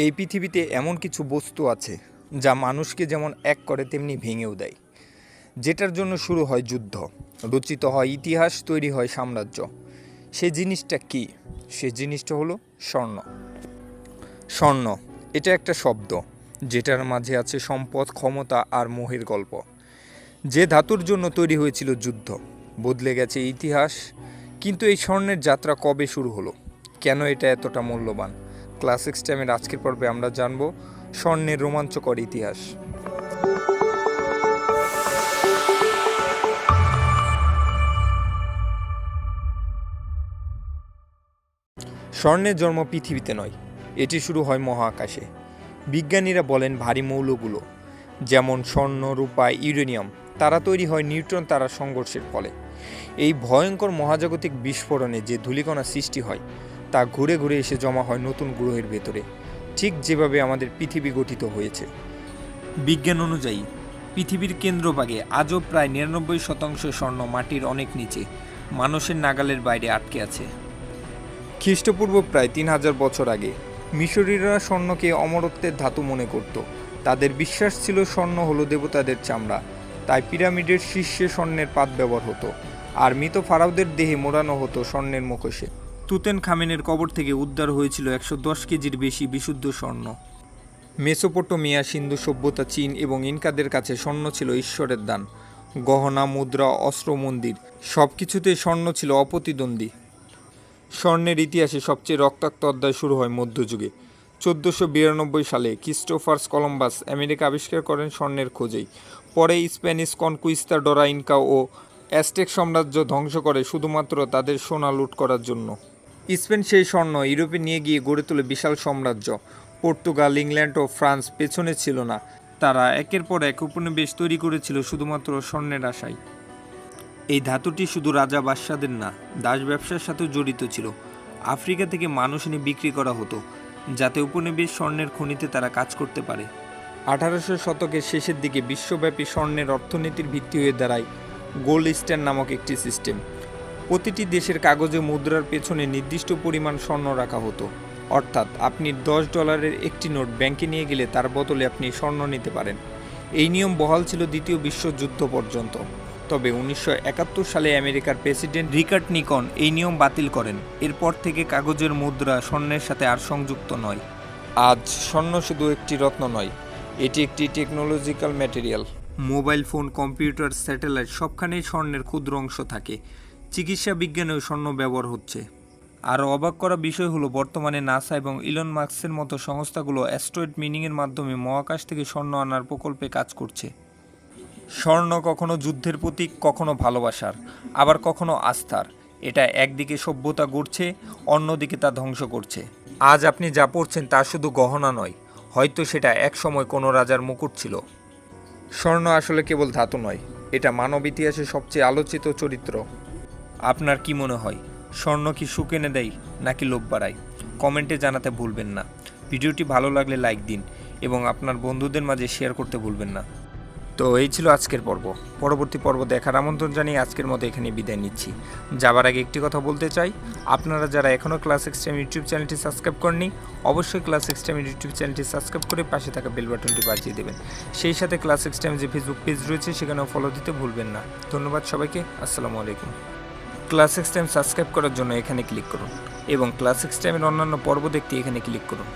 এই পৃথিবীতে এমন কিছু বস্তু আছে যা মানুষকে যেমন এক করে, তেমনি ভেঙেও দেয়। যেটার জন্য শুরু হয় যুদ্ধ। রচিত হয় ইতিহাস, তৈরি হয় সাম্রাজ্য। সে জিনিসটা কি? সে জিনিসটা হলো স্বর্ণ। স্বর্ণ, এটা একটা শব্দ, যেটার মাঝে আছে সম্পদ, ক্ষমতা আর মোহের গল্প। যে ধাতুর জন্য তৈরি হয়েছিল যুদ্ধ, বদলে গেছে ইতিহাস, কিন্তু এই স্বর্ণের যাত্রা কবে শুরু হলো? কেন এটা এতটা মূল্যবান? ক্লাস সিক্স টাইমের আজকের পর্বে আমরা জানব স্বর্ণের রোমাঞ্চকর ইতিহাস। স্বর্ণের জন্ম পৃথিবীতে নয়, এটি শুরু হয় মহাকাশে। বিজ্ঞানীরা বলেন ভারী মৌলগুলো, যেমন স্বর্ণ, রূপা, ইউরেনিয়াম, তারা তৈরি হয় নিউট্রন তারা সংঘর্ষের ফলে। এই ভয়ঙ্কর মহাজাগতিক বিস্ফোরণে যে ধূলিকণা সৃষ্টি হয় তা ঘুরে ঘুরে এসে জমা হয় নতুন গ্রহের ভেতরে। ঠিক যেভাবে আমাদের পৃথিবী গঠিত হয়েছে। বিজ্ঞান অনুযায়ী পৃথিবীর কেন্দ্রভাগে আজও প্রায় নিরানব্বই শতাংশ স্বর্ণ মাটির অনেক নিচে মানুষের নাগালের বাইরে আটকে আছে। খ্রিস্টপূর্ব প্রায় তিন হাজার বছর আগে মিশরীয়রা স্বর্ণকে অমরত্বের ধাতু মনে করত। তাদের বিশ্বাস ছিল স্বর্ণ হলো দেবতাদের চামড়া। তাই পিরামিডের শীর্ষে স্বর্ণের পাত ব্যবহার হতো। আর মৃত ফারাওদের দেহে মোড়ানো হতো স্বর্ণের মুখোশে। তুতেন খামেনের কবর থেকে উদ্ধার হয়েছিল একশো দশ কেজির বেশি বিশুদ্ধ স্বর্ণ। মেসোপটোমিয়া সিন্ধু সভ্যতা চীন এবং ইনকাদের কাছে স্বর্ণ ছিল ঈশ্বরের দান। গহনা, মুদ্রা, অস্ত্র, মন্দির সব কিছুতে স্বর্ণ ছিল অপ্রতিদ্বন্দ্বী। স্বর্ণের ইতিহাসে সবচেয়ে রক্তাক্ত অধ্যায় শুরু হয় মধ্যযুগে। চোদ্দোশো বিরানব্বই সালে ক্রিস্টোফার্স কলম্বাস আমেরিকা আবিষ্কার করেন স্বর্ণের খোঁজেই। পরে স্প্যানিশ কনকুইস্তাডোরা, ইনকা ও অ্যাস্টেক সাম্রাজ্য ধ্বংস করে শুধুমাত্র তাদের সোনা লুট করার জন্য। স্পেন সেই স্বর্ণ ইউরোপে নিয়ে গিয়ে গড়ে তোলে বিশাল সাম্রাজ্য। পর্তুগাল, ইংল্যান্ড ও ফ্রান্স পেছনে ছিল না। তারা একের পর এক উপনিবেশ তৈরি করেছিল শুধুমাত্র স্বর্ণের আশায়। এই ধাতুটি শুধু রাজা বাদশাদের না, দাস ব্যবসার সাথেও জড়িত ছিল। আফ্রিকা থেকে মানুষ এনে বিক্রি করা হতো, যাতে উপনিবেশ স্বর্ণের খনিতে তারা কাজ করতে পারে। আঠারোশো শতকের শেষের দিকে বিশ্বব্যাপী স্বর্ণের অর্থনীতির ভিত্তি হয়ে দাঁড়ায় গোল্ড স্ট্যান্ড নামক একটি সিস্টেম। প্রতিটি দেশের কাগজে মুদ্রার পেছনে নির্দিষ্ট পরিমাণ স্বর্ণ রাখা হতো। অর্থাৎ আপনি দশ ডলারের একটি নোট ব্যাংকে নিয়ে গেলে তার বদলে আপনি স্বর্ণ নিতে পারেন। এই নিয়ম বহাল ছিল দ্বিতীয় বিশ্বযুদ্ধ পর্যন্ত। তবে উনিশশো একাত্তর সালে আমেরিকার প্রেসিডেন্ট রিকার্ড নিকন এই নিয়ম বাতিল করেন। এরপর থেকে কাগজের মুদ্রা স্বর্ণের সাথে আর সংযুক্ত নয়। আজ স্বর্ণ শুধু একটি রত্ন নয়, এটি একটি technological material mobile phone, computer, satellite সবখানেই স্বর্ণের ক্ষুদ্র অংশ থাকে। চিকিৎসা বিজ্ঞানেও স্বর্ণ ব্যবহার হচ্ছে। আরও অবাক করা বিষয় হলো, বর্তমানে নাসা এবং ইলন মার্কসের মতো সংস্থাগুলো অ্যাস্ট্রয়েড মিনিংয়ের মাধ্যমে মহাকাশ থেকে স্বর্ণ আনার প্রকল্পে কাজ করছে। স্বর্ণ কখনো যুদ্ধের প্রতীক, কখনো ভালোবাসার, আবার কখনো আস্থার। এটা একদিকে সভ্যতা গড়ছে, অন্যদিকে তা ধ্বংস করছে। আজ আপনি যা পড়ছেন তা শুধু গহনা নয়, হয়তো সেটা এক সময় কোনো রাজার মুকুট ছিল। স্বর্ণ আসলে কেবল ধাতু নয়, এটা মানব ইতিহাসে সবচেয়ে আলোচিত চরিত্র। আপনার কি মনে হয়? স্বর্ণ কি সুখ এনে দেয়, নাকি লোভ বাড়ায়? কমেন্টে জানাতে ভুলবেন না। ভিডিওটি ভালো লাগলে লাইক দিন এবং আপনার বন্ধুদের মাঝে শেয়ার করতে ভুলবেন না। তো এই ছিল আজকের পর্ব। পরবর্তী পর্ব দেখার আমন্ত্রণ জানিয়ে আজকের মতো এখানে বিদায় নিচ্ছি। যাবার আগে একটি কথা বলতে চাই, আপনারা যারা এখনও ক্লাস এক্সট্রাম ইউটিউব চ্যানেলটি সাবস্ক্রাইব করেননি, অবশ্যই ক্লাস এক্সট্রাম ইউটিউব চ্যানেলটি সাবস্ক্রাইব করে পাশে থাকা বেল বাটনটি বাজিয়ে দেবেন। সেই সাথে ক্লাস এক্সট্রাম যে ফেসবুক পেজ রয়েছে, সেখানেও ফলো দিতে ভুলবেন না। ধন্যবাদ সবাইকে, আসসালামু আলাইকুম। ক্লাস এক্স টাইম সাবস্ক্রাইব করার জন্য এখানে ক্লিক করুন এবং ক্লাস এক্স টাইমের অন্যান্য পর্ব দেখতে এখানে ক্লিক করুন।